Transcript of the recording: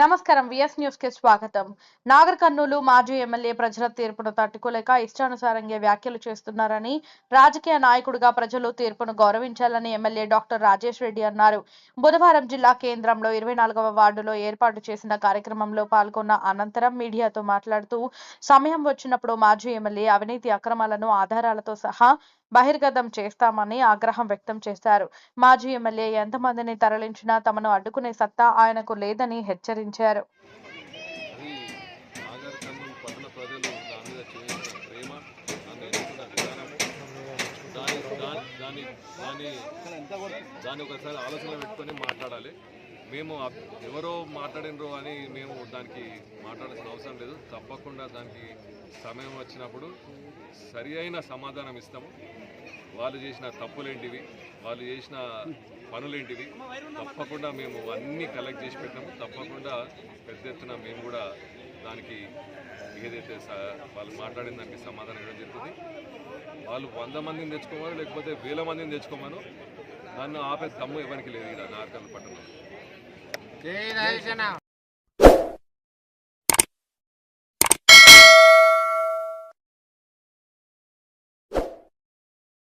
నమస్కారం విఎస్ న్యూస్కి స్వాగతం. నాగర్ కర్నూలు మాజీ ఎమ్మెల్యే ప్రజల తీర్పును తట్టుకోలేక ఇష్టానుసారంగా వ్యాఖ్యలు చేస్తున్నారని రాజకీయ నాయకుడిగా ప్రజలు తీర్పును గౌరవించాలని ఎమ్మెల్యే డాక్టర్ రాజేష్ రెడ్డి అన్నారు. బుధవారం జిల్లా కేంద్రంలో ఇరవై నాలుగవ వార్డులో ఏర్పాటు చేసిన కార్యక్రమంలో పాల్గొన్న అనంతరం మీడియాతో మాట్లాడుతూ సమయం వచ్చినప్పుడు మాజీ ఎమ్మెల్యే అవినీతి అక్రమాలను ఆధారాలతో సహా బహిర్గతం చేస్తామని ఆగ్రహం వ్యక్తం చేశారు. మాజీ ఎమ్మెల్యే ఎంతమందిని తరలించినా తమను అడ్డుకునే సత్తా ఆయనకు లేదని హెచ్చరించారు. అది నాగర్ పట్టణ ప్రజలు దాని మీద ప్రేమ దాన్ని దాని దాని దాని దాన్ని ఒకసారి ఆలోచన పెట్టుకొని మాట్లాడాలి. మేము ఎవరో మాట్లాడినరు అని మేము దానికి మాట్లాడాల్సిన అవసరం లేదు. తప్పకుండా దానికి సమయం వచ్చినప్పుడు సరి అయిన సమాధానం ఇస్తాము. వాళ్ళు చేసిన తప్పులేంటివి వాళ్ళు చేసిన పనులేంటివి తప్పకుండా మేము అన్నీ కలెక్ట్ చేసి పెట్టాము. తప్పకుండా పెద్ద ఎత్తున మేము కూడా దానికి ఏదైతే స- వాళ్ళు మాట్లాడిన దానికి సమాధానం ఇవ్వడం జరుగుతుంది. వాళ్ళు వంద మందిని తెచ్చుకోమను లేకపోతే వేల మందిని తెచ్చుకోమను. నన్ను ఆపే దమ్ము ఎవరికి లేదు ఇక్కడ నార్కల్ పట్టణం